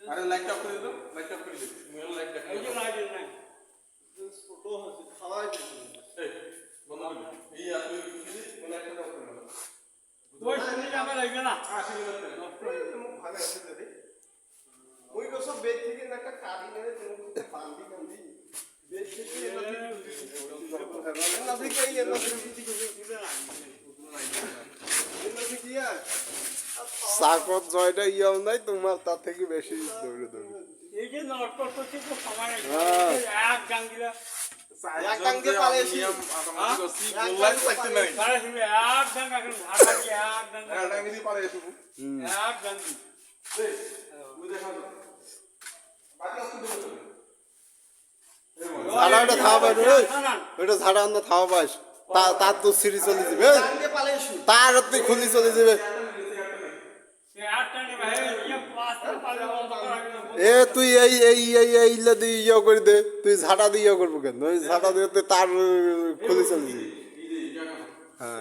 আরে light off করে দিও লাইট অফ করে দিও মোবাইল লাইট দেখ এই যে লাইট নাই ছোট হচ্ছে খাওয়াই দিচ্ছি এই বন্ধ করে দিও। এই আপনি মোবাইল লাইটটা অফ করে দাও ওই শুনি যাবে লাগবে না। আসি গেল মুখ ভালো আছে দিদি ওই তো সব বেদ থেকে না একটা কাটি নেবে তুমি বান্ধি বান্ধি বেদ থেকে এলা এলা থেকে এই থেকে এলা থেকে আর? সাকত জয়টা ইয়াও নাই তোমার তার থেকে বেশি দৌড়ে দৌড়ে। এই যে নষ্ট করছে তো সময়। এক গান এক টাঙ্গে পালাইছি। নিয়ম automatic করছি, এক বললাই থাকতে নাই। এক গান এখন ঢাকা দিয়ে এক গান ডাঙ্গি দিয়ে এক গান ওই দেখা বাকি আসতে দেবো তো। এই বল। ঝাড়া ওটা থাওয়া পাই ওটা ঝাড়া আন্দা থাওয়া পাইস তার তো সিঁড়ি চলে যাবে। তার তুই খুলি চলে যাবে। এ তুই এই এই এই এই ইলে দিয়ে ইয়ে করে দে তুই ঝাড়া দিয়ে ইয়ে করব কেন? ওই ঝাড়া দিয়ে তার খুলি চলে হ্যাঁ।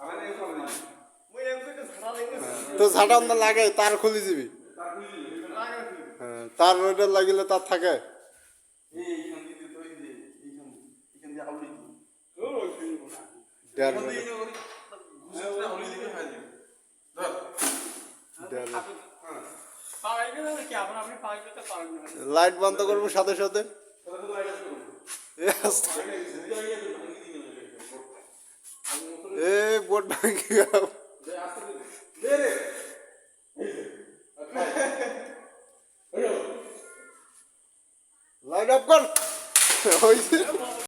আমার এই না। তো লাগে তার খুলি দিবি হ্যাঁ তার ওইটা লাগিলে তার থাকে এই, এইখান দিয়ে দিতে হয়, এই যে, এইখান দিয়ে, এইখান দিয়ে আউলি দিই। দেড় এইখান দিয়ে মিনিট ইয়ে করি, ঘুষে ঘুষে আউলি দিকে খাই দিই। ধর। দেড় মিনিট। লাইট বন্ধ করব সাথে সাথে। লাইট এ বোট ভাঙি। লাইট অফ কর হয়েছে